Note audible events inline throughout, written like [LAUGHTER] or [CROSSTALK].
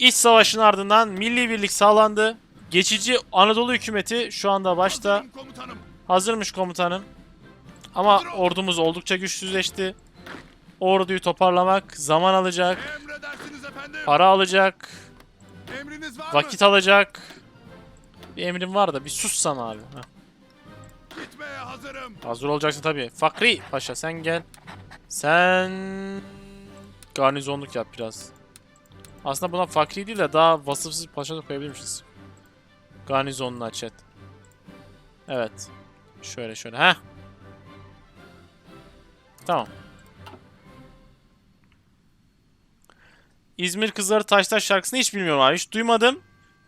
İç savaşın ardından milli birlik sağlandı. Geçici Anadolu hükümeti şu anda başta. Hazırmış komutanım. Ama ordumuz oldukça güçsüzleşti. Orduyu toparlamak zaman alacak, para alacak, vakit alacak. Bir emrim var da bir sussan abi. Heh. Gitmeye hazırım. Hazır olacaksın tabii. Fakri Paşa sen gel. Sen garnizonluk yap biraz. Aslında buna Fakri değil de daha vasıfsız paşa da koyabilirmişiz. Garnizonunu chat. Evet. Şöyle şöyle. Heh. Tamam. İzmir Kızları Taştaş şarkısını hiç bilmiyorum abi. Hiç duymadım.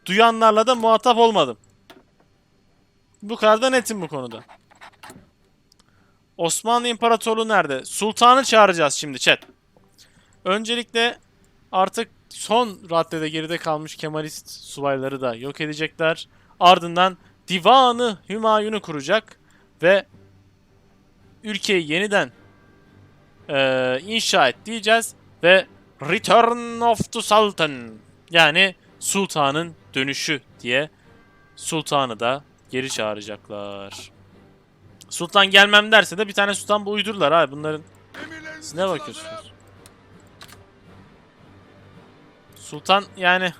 Duyanlarla da muhatap olmadım. Bu kadar da netim bu konuda. Osmanlı İmparatorluğu nerede? Sultanı çağıracağız şimdi chat. Öncelikle artık son raddede geride kalmış Kemalist subayları da yok edecekler. Ardından Divanı Hümayun'u kuracak ve ülkeyi yeniden eee, inşa et diyeceğiz ve Return of the Sultan yani Sultanın dönüşü diye Sultanı da geri çağıracaklar. Sultan gelmem derse de bir tane sultan bu uydurlar abi bunların. Ne bakıyorsunuz? Sultan yani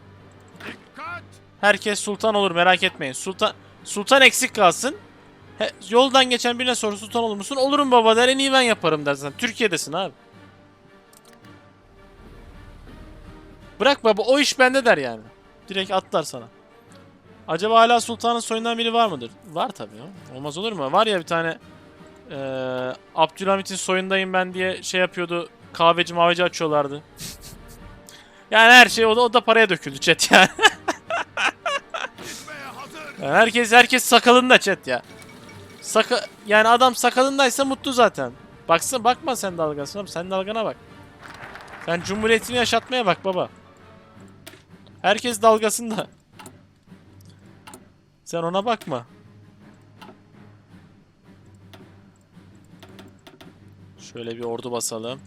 herkes sultan olur merak etmeyin. Sultan sultan eksik kalsın. He, yoldan geçen birine soru sultan olur musun? Olurum baba der en iyi ben yaparım dersen. Türkiye'desin abi. Bırak baba o iş bende der yani. Direkt atlar sana. Acaba hala sultanın soyundan biri var mıdır? Var tabii ya. Olmaz olur mu? Var ya bir tane eee Abdülhamit'in soyundayım ben diye şey yapıyordu. Kahveci maveci açıyorlardı. Yani her şey o da, o da paraya döküldü chat yani. Yani herkes herkes sakalında chat ya. Saka yani adam sakalındaysa mutlu zaten. Baksın bakma sen dalgasına. Sen dalgana bak. Sen cumhuriyetini yaşatmaya bak baba. Herkes dalgasında. Sen ona bakma. Şöyle bir ordu basalım.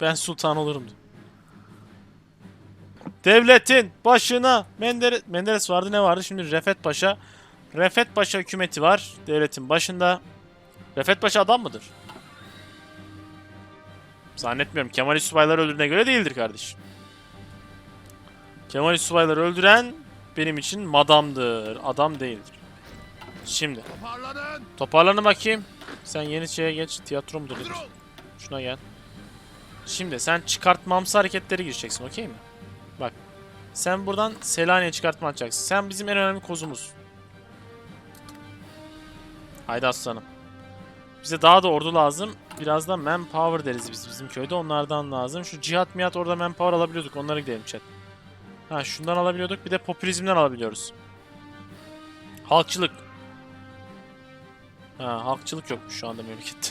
Ben sultan olurum. Devletin başına Menderes, Menderes vardı ne vardı şimdi Refet Paşa. Refet Paşa hükümeti var devletin başında. Refet Paşa adam mıdır? Zannetmiyorum. Kemalist subayları öldürdüğüne göre değildir kardeşim. Kemalist subayları öldüren benim için madamdır. Adam değildir. Şimdi Toparlanın. toparlanın bakayım. Sen yeni şeye geç. Tiyatro mudur? Şuna gel. Şimdi sen çıkartmamsı hareketleri gireceksin okey mi? Bak. Sen buradan Selanik'e çıkartma atacaksın. Sen bizim en önemli kozumuz. Haydi aslanım. Bize daha da ordu lazım. Biraz da manpower deriz biz bizim köyde. Onlardan lazım. Şu cihat miyat orada manpower alabiliyorduk. Onlara gidelim chat. Ha şundan alabiliyorduk. Bir de popülizmden alabiliyoruz. Halkçılık. Ha halkçılık yokmuş şu anda memlekette.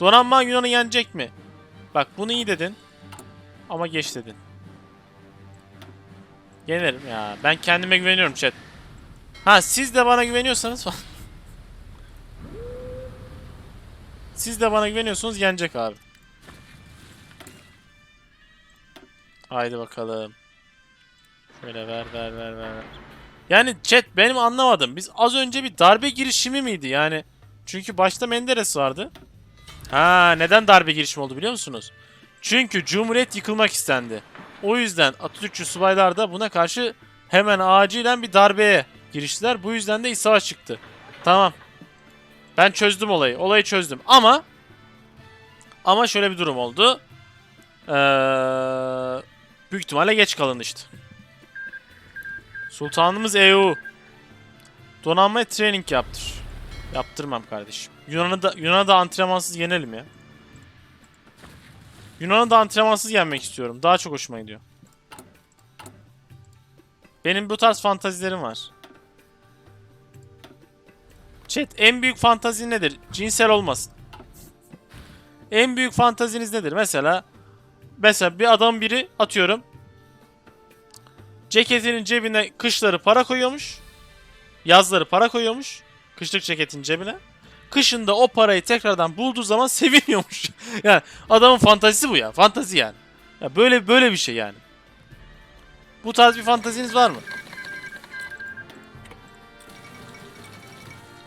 Donanma Yunan'ı yenecek mi? Bak bunu iyi dedin. Ama geç dedin. Yenerim ya. Ben kendime güveniyorum chat. Ha siz de bana güveniyorsanız falan. Siz de bana güveniyorsunuz yenecek abi. Haydi bakalım. Şöyle ver ver ver ver. Yani chat benim anlamadım. Biz az önce bir darbe girişimi miydi yani? Çünkü başta Menderes vardı. Ha neden darbe girişimi oldu biliyor musunuz? Çünkü Cumhuriyet yıkılmak istendi. O yüzden Atatürkçü subaylar da buna karşı hemen acilen bir darbeye giriştiler. Bu yüzden de iç savaş çıktı. Tamam. Ben çözdüm olayı. Olayı çözdüm. Ama ama şöyle bir durum oldu. Ee, büyük ihtimalle geç kalındı işte. Sultanımız EU. Donanma training yaptır. Yaptırmam kardeşim. Yunan'ı da Yunan'ı da antrenmansız yenelim ya. Yunan'ı da antrenmansız yenmek istiyorum. Daha çok hoşuma gidiyor. Benim bu tarz fantazilerim var. Chat en büyük fantazi nedir? Cinsel olmasın. En büyük fantaziniz nedir? Mesela mesela bir adam biri atıyorum. Ceketinin cebine kışları para koyuyormuş. Yazları para koyuyormuş. Kışlık ceketin cebine. Kışında o parayı tekrardan bulduğu zaman [LAUGHS] seviniyormuş. yani adamın fantazisi bu ya. Fantazi yani. Ya böyle böyle bir şey yani. Bu tarz bir fantaziniz var mı?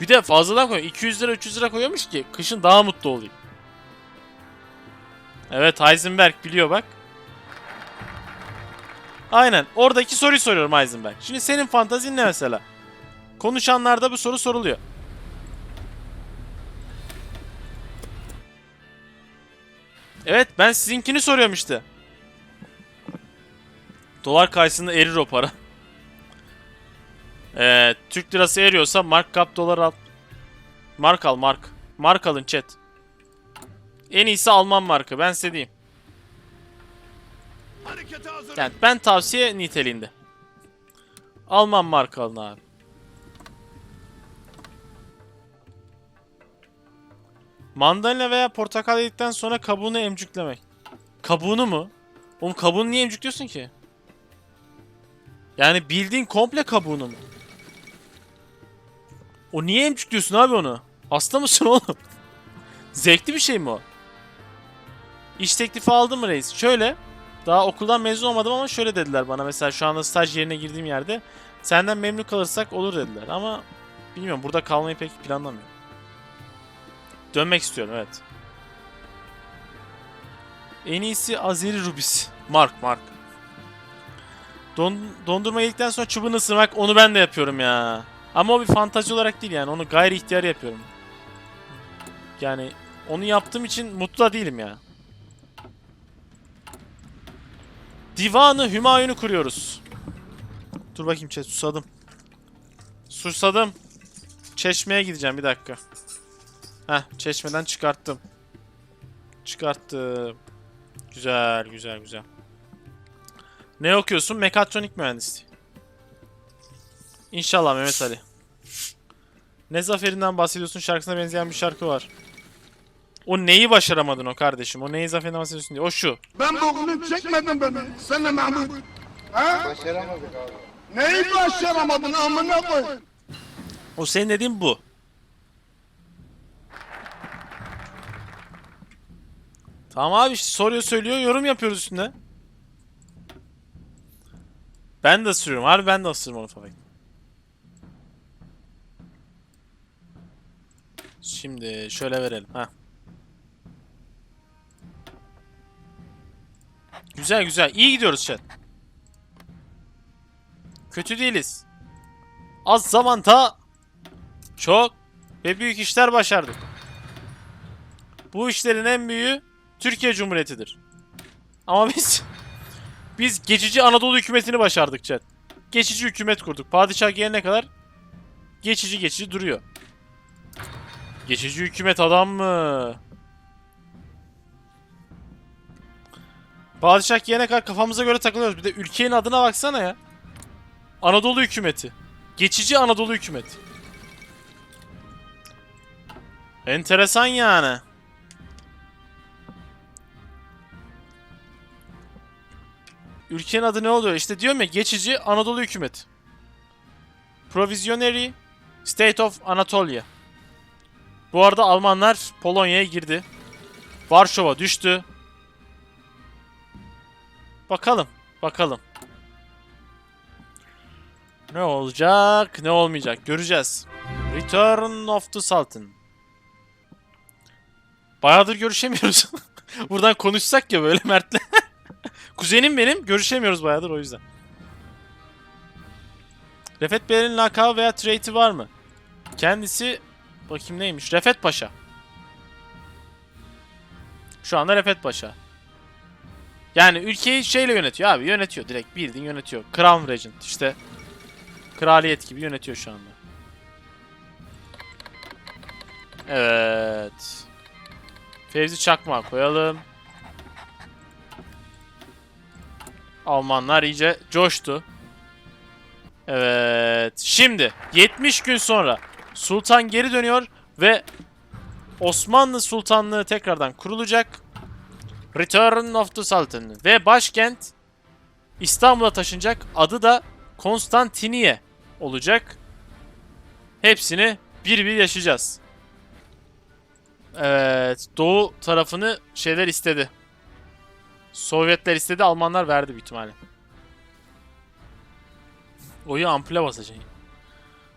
Bir de fazladan koyuyor. 200 lira 300 lira koyuyormuş ki kışın daha mutlu olayım. Evet Heisenberg biliyor bak. Aynen. Oradaki soruyu soruyorum Heisenberg. Şimdi senin fantazin ne mesela? Konuşanlarda bu soru soruluyor. Evet ben sizinkini soruyorum işte. Dolar karşısında erir o para. Ee, Türk lirası eriyorsa mark kap dolar al. Mark al mark. Mark alın chat. En iyisi Alman markı ben size diyeyim. Yani ben tavsiye niteliğinde. Alman marka alın abi. Mandalina veya portakal yedikten sonra kabuğunu emcüklemek. Kabuğunu mu? Oğlum kabuğunu niye emcükliyorsun ki? Yani bildiğin komple kabuğunu mu? O niye emcükliyorsun abi onu? Hasta mısın [LAUGHS] oğlum? Zevkli bir şey mi o? İş teklifi aldın mı reis? Şöyle. Daha okuldan mezun olmadım ama şöyle dediler bana. Mesela şu anda staj yerine girdiğim yerde. Senden memnun kalırsak olur dediler. Ama bilmiyorum burada kalmayı pek planlamıyorum. Dönmek istiyorum evet. En iyisi Azeri Rubis. Mark Mark. Don, dondurma yedikten sonra çubuğunu ısırmak onu ben de yapıyorum ya. Ama o bir fantazi olarak değil yani. Onu gayri ihtiyar yapıyorum. Yani onu yaptığım için mutlu da değilim ya. Divanı Hümayun'u kuruyoruz. Dur bakayım chat susadım. Susadım. Çeşmeye gideceğim bir dakika. Heh çeşmeden çıkarttım. Çıkarttım. Güzel güzel güzel. Ne okuyorsun? Mekatronik mühendisliği. İnşallah Mehmet Ali. Ne zaferinden bahsediyorsun? Şarkısına benzeyen bir şarkı var. O neyi başaramadın o kardeşim? O neyi zaferinden bahsediyorsun diye. O şu. Ben bokunu çekmedim beni. Sen de Mahmut. Ha? Başaramadık abi. Neyi başaramadın amına koy. O senin dediğin bu. Tamam abi soruyor söylüyor yorum yapıyoruz üstünde. Ben de ısırıyorum abi ben de ısırırım onu falan. Şimdi şöyle verelim ha. Güzel güzel iyi gidiyoruz chat. Kötü değiliz. Az zamanda çok ve büyük işler başardık. Bu işlerin en büyüğü Türkiye Cumhuriyeti'dir. Ama biz [LAUGHS] biz geçici Anadolu hükümetini başardık chat. Geçici hükümet kurduk. Padişah gelene kadar geçici geçici duruyor. Geçici hükümet adam mı? Padişah gelene kadar kafamıza göre takılıyoruz. Bir de ülkenin adına baksana ya. Anadolu hükümeti. Geçici Anadolu hükümeti. Enteresan yani. Ülkenin adı ne oluyor? İşte diyorum ya geçici Anadolu hükümeti. Provisionary State of Anatolia. Bu arada Almanlar Polonya'ya girdi. Varşova düştü. Bakalım, bakalım. Ne olacak, ne olmayacak göreceğiz. Return of the Sultan. Bayağıdır görüşemiyoruz. [LAUGHS] Buradan konuşsak ya böyle Mert'le. Kuzenim benim, görüşemiyoruz bayağıdır o yüzden. Refet Bey'in lakabı veya trait'i var mı? Kendisi bakayım neymiş? Refet Paşa. Şu anda Refet Paşa. Yani ülkeyi şeyle yönetiyor abi. Yönetiyor direkt bildiğin yönetiyor. Crown Regent işte. Kraliyet gibi yönetiyor şu anda. Evet. Fevzi Çakma koyalım. Almanlar iyice coştu. Evet. Şimdi 70 gün sonra Sultan geri dönüyor ve Osmanlı Sultanlığı tekrardan kurulacak. Return of the Sultan ve başkent İstanbul'a taşınacak. Adı da Konstantiniye olacak. Hepsini bir bir yaşayacağız. Evet, doğu tarafını şeyler istedi. Sovyetler istedi, Almanlar verdi büyük ihtimalle. Oyu ampule basacaksın.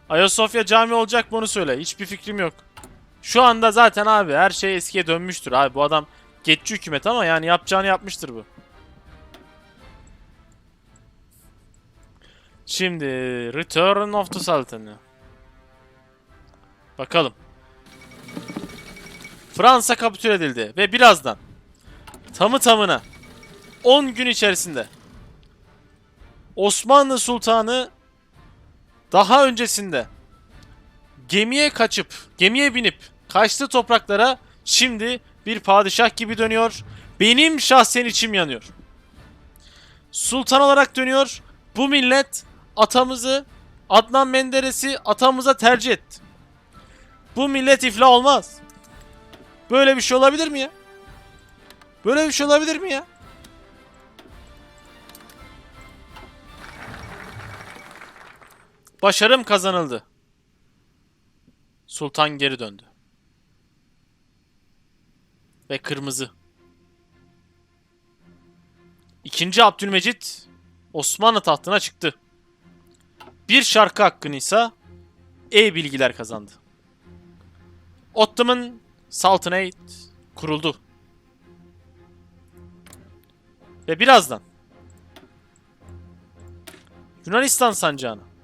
Ayasofya cami olacak mı onu söyle. Hiçbir fikrim yok. Şu anda zaten abi her şey eskiye dönmüştür abi. Bu adam geçici hükümet ama yani yapacağını yapmıştır bu. Şimdi Return of the Sultan. Bakalım. Fransa kapitüle edildi ve birazdan tamı tamına 10 gün içerisinde Osmanlı Sultanı daha öncesinde gemiye kaçıp, gemiye binip kaçtığı topraklara şimdi bir padişah gibi dönüyor. Benim şahsen içim yanıyor. Sultan olarak dönüyor. Bu millet atamızı, Adnan Menderes'i atamıza tercih etti. Bu millet iflah olmaz. Böyle bir şey olabilir mi ya? Böyle bir şey olabilir mi ya? Başarım kazanıldı. Sultan geri döndü. Ve kırmızı. İkinci Abdülmecit Osmanlı tahtına çıktı. Bir şarkı hakkını ise E bilgiler kazandı. Ottoman Sultanate kuruldu. Ve birazdan Yunanistan sancağına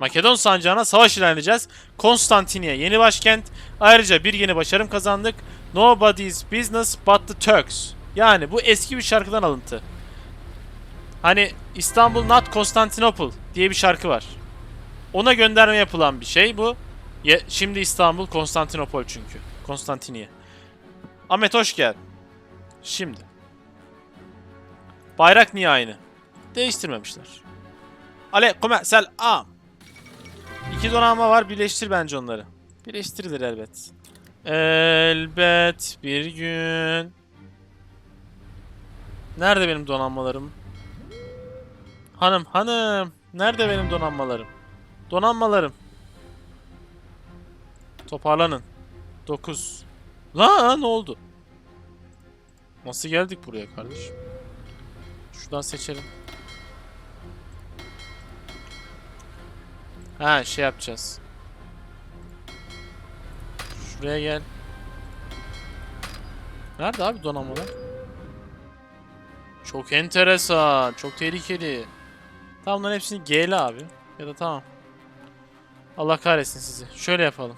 Makedon sancağına savaş ilan edeceğiz. Konstantiniye yeni başkent. Ayrıca bir yeni başarım kazandık. Nobody's business but the Turks. Yani bu eski bir şarkıdan alıntı. Hani İstanbul not Constantinople diye bir şarkı var. Ona gönderme yapılan bir şey bu. Ye- şimdi İstanbul Konstantinopol çünkü. Konstantiniye. Ahmet hoş geldin. Şimdi. Bayrak niye aynı? Değiştirmemişler. Aleyküm selam. İki donanma var. Birleştir bence onları. Birleştirilir elbet. Elbet bir gün. Nerede benim donanmalarım? Hanım, hanım. Nerede benim donanmalarım? Donanmalarım. Toparlanın. 9. La ne oldu? Nasıl geldik buraya kardeşim? Şuradan seçelim. Ha şey yapacağız. Şuraya gel. Nerede abi donanmalar? Çok enteresan. Çok tehlikeli. Tamam bunların hepsini G'li abi. Ya da tamam. Allah kahretsin sizi. Şöyle yapalım.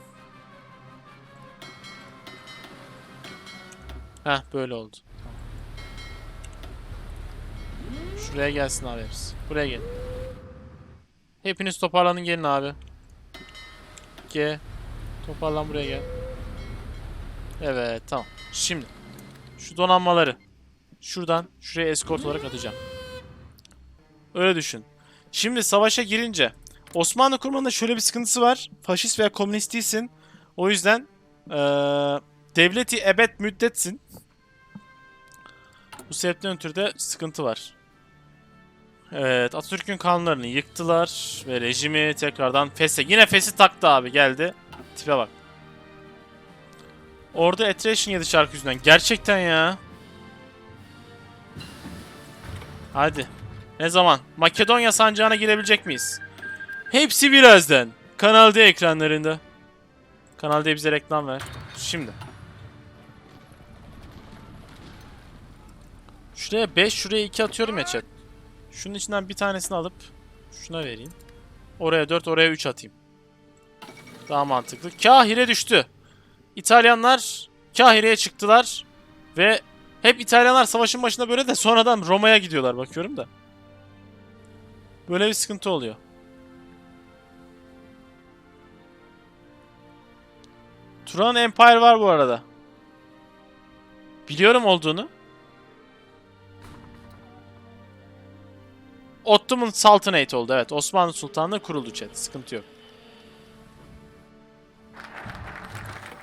Heh böyle oldu. Şuraya gelsin abi hepsi. Buraya gel. Hepiniz toparlanın gelin abi. G. Toparlan buraya gel. Evet tamam. Şimdi. Şu donanmaları. Şuradan şuraya eskort olarak atacağım. Öyle düşün. Şimdi savaşa girince Osmanlı kurmanında şöyle bir sıkıntısı var. Faşist veya komünist değilsin. O yüzden eee, devleti ebed müddetsin. Bu sebepten ötürü de sıkıntı var. Evet Atatürk'ün kanunlarını yıktılar ve rejimi tekrardan feshe. Yine fesi taktı abi geldi. Tipe bak. Orada Attrition yedi şarkı yüzünden. Gerçekten ya. Hadi. Ne zaman? Makedonya sancağına girebilecek miyiz? Hepsi birazdan. Kanal D ekranlarında. Kanal D bize reklam ver. Şimdi. Şuraya 5, şuraya 2 atıyorum ya chat. Şunun içinden bir tanesini alıp şuna vereyim. Oraya 4, oraya 3 atayım. Daha mantıklı. Kahire düştü. İtalyanlar Kahire'ye çıktılar ve hep İtalyanlar savaşın başında böyle de sonradan Roma'ya gidiyorlar bakıyorum da. Böyle bir sıkıntı oluyor. Turan Empire var bu arada. Biliyorum olduğunu. Ottoman Sultanate oldu evet. Osmanlı Sultanlığı kuruldu chat. Sıkıntı yok.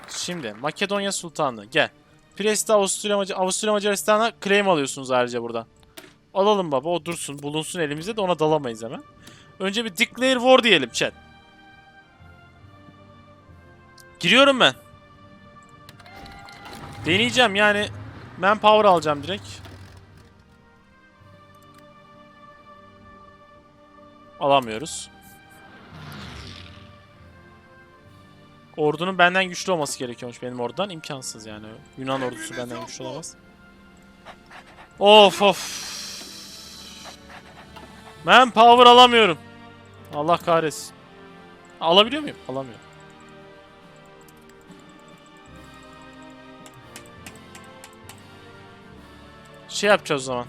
Şimdi Makedonya Sultanlığı gel. Priest'te Avusturya, Mac Avusturya Macaristan'a claim alıyorsunuz ayrıca buradan. Alalım baba o dursun bulunsun elimizde de ona dalamayız hemen. Önce bir declare war diyelim chat. Giriyorum ben. Deneyeceğim yani manpower alacağım direkt. Alamıyoruz. Ordunun benden güçlü olması gerekiyormuş benim ordudan. imkansız yani. Yunan ordusu benden güçlü olamaz. Of of. Manpower alamıyorum. Allah kahretsin. Alabiliyor muyum? Alamıyorum. Şey yapacağız o zaman.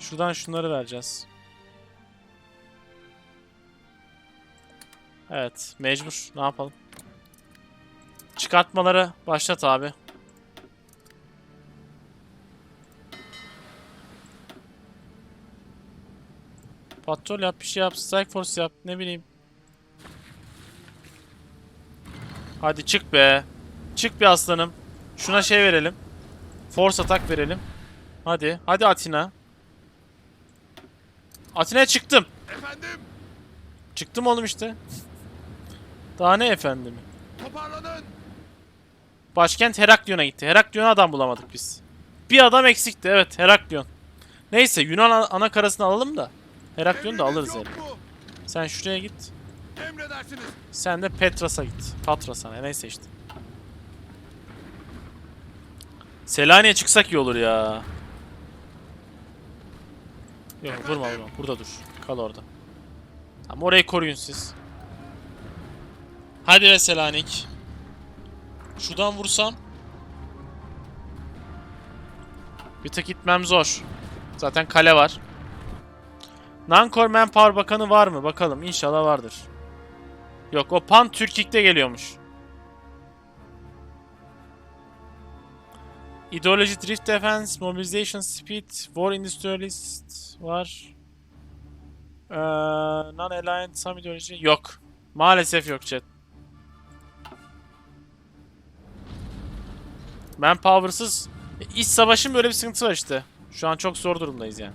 Şuradan şunları vereceğiz. Evet, mecbur. Ne yapalım? Çıkartmaları başlat abi. Patrol yap, bir şey yap, strike force yap, ne bileyim. Hadi çık be. Çık bir aslanım. Şuna şey verelim. Force atak verelim. Hadi. Hadi Atina. Atina'ya çıktım. Efendim, Çıktım oğlum işte. Daha ne efendim? toparlanın. Başkent Heraklion'a gitti. Heraklion'a adam bulamadık biz. Bir adam eksikti evet Heraklion. Neyse Yunan ana- karasını alalım da. Heraklion'u da alırız yani. Sen şuraya git. Emredersiniz. Sen de Petras'a git. Patras'a ne neyse işte. Selanik'e çıksak iyi olur ya. Yok vurma vurma. Burada dur. Kal orada. Tamam orayı koruyun siz. Hadi ve Selanik. Şuradan vursam. Bir tık gitmem zor. Zaten kale var. Nankor Manpower Bakanı var mı? Bakalım. İnşallah vardır. Yok o Pan Türkik'te geliyormuş. Ideology Drift Defense, Mobilization Speed, War Industrialist var. Ee, Non-Aligned Some Ideology yok. Maalesef yok chat. Manpower'sız e, iç savaşın böyle bir sıkıntısı var işte. Şu an çok zor durumdayız yani.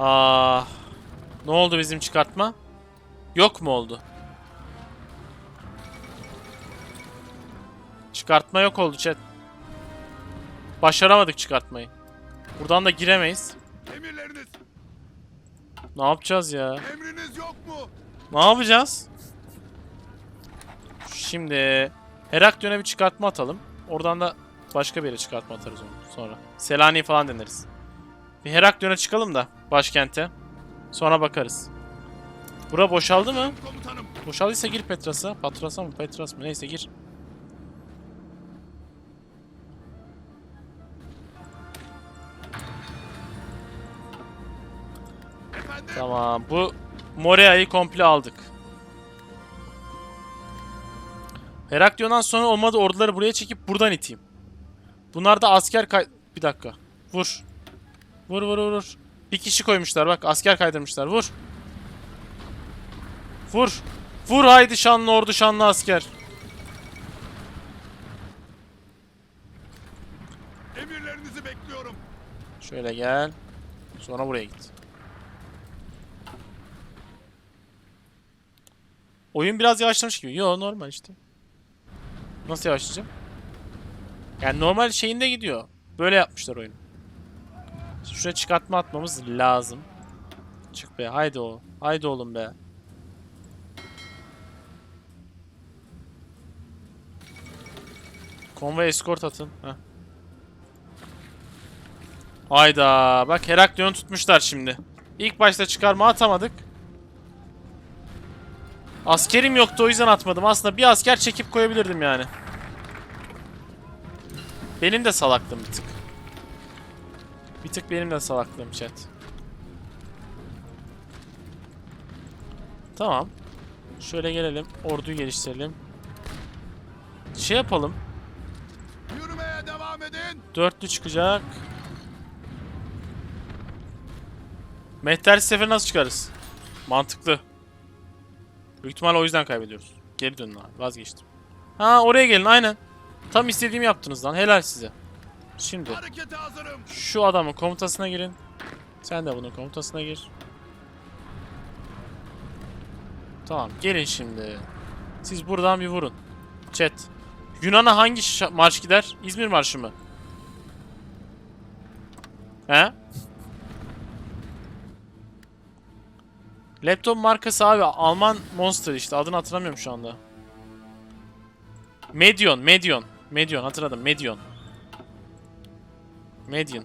Ah. Ne oldu bizim çıkartma? Yok mu oldu? Çıkartma yok oldu chat. Başaramadık çıkartmayı. Buradan da giremeyiz. Emirleriniz. Ne yapacağız ya? Emriniz yok mu? Ne yapacağız? Şimdi Heraklion'a bir çıkartma atalım. Oradan da başka bir yere çıkartma atarız onu sonra. Selanik'i falan deneriz. Bir Heraklion'a çıkalım da başkente. Sonra bakarız. Bura boşaldı mı? Komutanım. Boşaldıysa gir Petras'a. Patras'a mı? Petras mı? Neyse gir. Tamam. Bu Morea'yı komple aldık. Heraklion'dan sonra olmadı orduları buraya çekip buradan iteyim. Bunlar da asker kay... Bir dakika. Vur. Vur vur vur, vur. Bir kişi koymuşlar bak asker kaydırmışlar. Vur. Vur. Vur haydi şanlı ordu şanlı asker. Emirlerinizi bekliyorum. Şöyle gel. Sonra buraya git. Oyun biraz yavaşlamış gibi. Yo normal işte. Nasıl yavaşlayacağım? Yani normal şeyinde gidiyor. Böyle yapmışlar oyunu. Şuraya çıkartma atmamız lazım. Çık be. Haydi o. Haydi oğlum be. Konvoy escort atın. Heh. Hayda. Bak Heraklion'u tutmuşlar şimdi. İlk başta çıkarma atamadık. Askerim yoktu o yüzden atmadım. Aslında bir asker çekip koyabilirdim yani. Benim de salaklığım bir tık. Bir tık benim de salaklığım chat. Tamam. Şöyle gelelim. Orduyu geliştirelim. Şey yapalım. Yürümeye devam edin. Dörtlü çıkacak. Mehter seferi nasıl çıkarız? Mantıklı. Büyük ihtimalle o yüzden kaybediyoruz. Geri dönün abi. Vazgeçtim. Ha oraya gelin aynen. Tam istediğimi yaptınız lan. Helal size. Şimdi şu adamın komutasına girin. Sen de bunun komutasına gir. Tamam gelin şimdi. Siz buradan bir vurun. Chat. Yunan'a hangi marş gider? İzmir marşı mı? He? Laptop markası abi Alman Monster işte adını hatırlamıyorum şu anda. Medion, Medion. Medion hatırladım, Medion. Medion.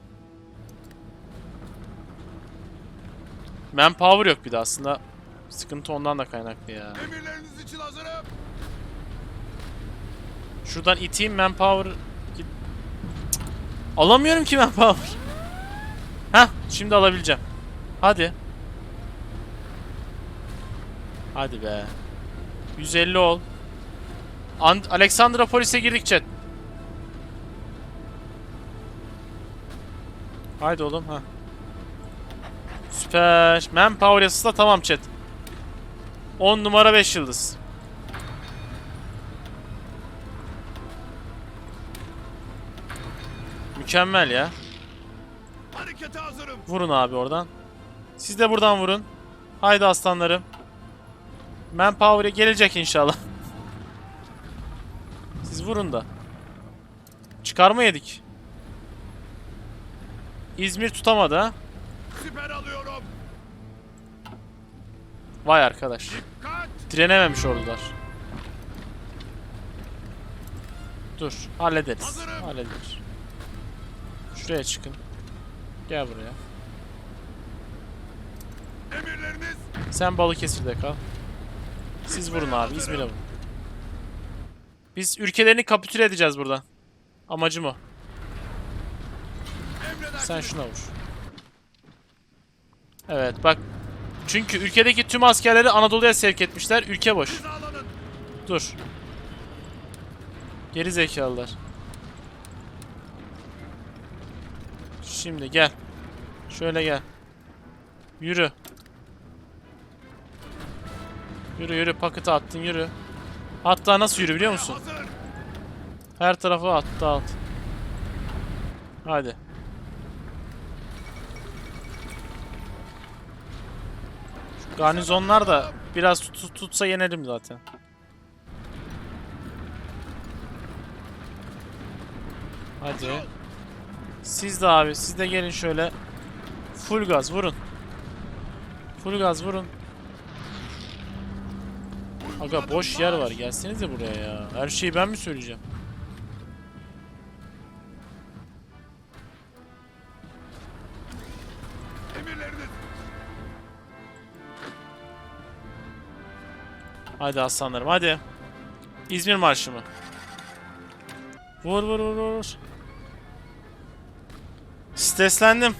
Manpower yok bir de aslında. Sıkıntı ondan da kaynaklı ya. Emirleriniz için hazırım. Şuradan iteyim manpower. Git-. Alamıyorum ki manpower. Heh şimdi alabileceğim. Hadi. Hadi be. 150 ol. And Alexandra polise girdik chat. Haydi oğlum ha. Süper. Manpower yasası da tamam chat. 10 numara 5 yıldız. Mükemmel ya. Vurun abi oradan. Siz de buradan vurun. Haydi aslanlarım. Manpower'e gelecek inşallah. Siz vurun da. Çıkarma yedik. İzmir tutamadı ha. Siper alıyorum. Vay arkadaş. Kaç. Direnememiş ordular. Dur. Hallederiz. Hazırım. Halledilir. Şuraya çıkın. Gel buraya. Emirleriniz. Sen Balıkesir'de kal. Siz vurun abi. İzmir'e vurun. Biz ülkelerini kapitüle edeceğiz buradan. Amacım o. Sen şuna vur. Evet bak. Çünkü ülkedeki tüm askerleri Anadolu'ya sevk etmişler. Ülke boş. Dur. Geri zekalılar. Şimdi gel. Şöyle gel. Yürü. Yürü yürü paketi attın yürü. Hatta nasıl yürü biliyor musun? Her tarafa attı alt. Hadi. Şu garnizonlar da biraz tut- tutsa yenerim zaten. Hadi. Siz de abi, siz de gelin şöyle. Full gaz vurun. Full gaz vurun. Aga boş yer var. Gelsenize buraya ya. Her şeyi ben mi söyleyeceğim? Hadi aslanlarım hadi. İzmir marşı mı? Vur vur vur vur. Streslendim.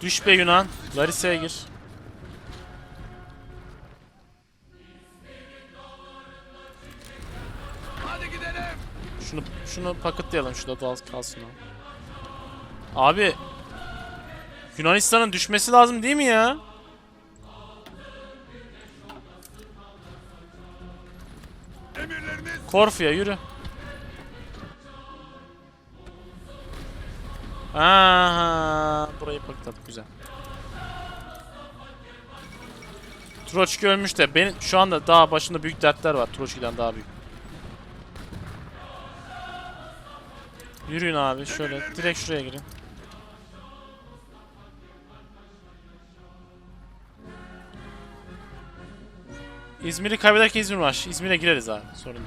Düş be Yunan. Larissa'ya gir. Şunu paketlayalım şurada doğal kalsın o. Abi Yunanistan'ın düşmesi lazım değil mi ya? Korfu'ya yürü. Aha, burayı paketledik güzel. Troçki ölmüş de benim şu anda daha başında büyük dertler var Troçki'den daha büyük. Yürüyün abi şöyle direkt şuraya girin. İzmir'i kaybederken İzmir var. İzmir'e gireriz abi sorun değil.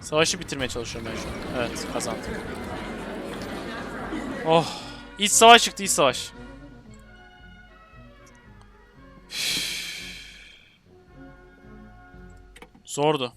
Savaşı bitirmeye çalışıyorum ben şu an. Evet kazandım. Oh. İç savaş çıktı iç savaş. Zordu.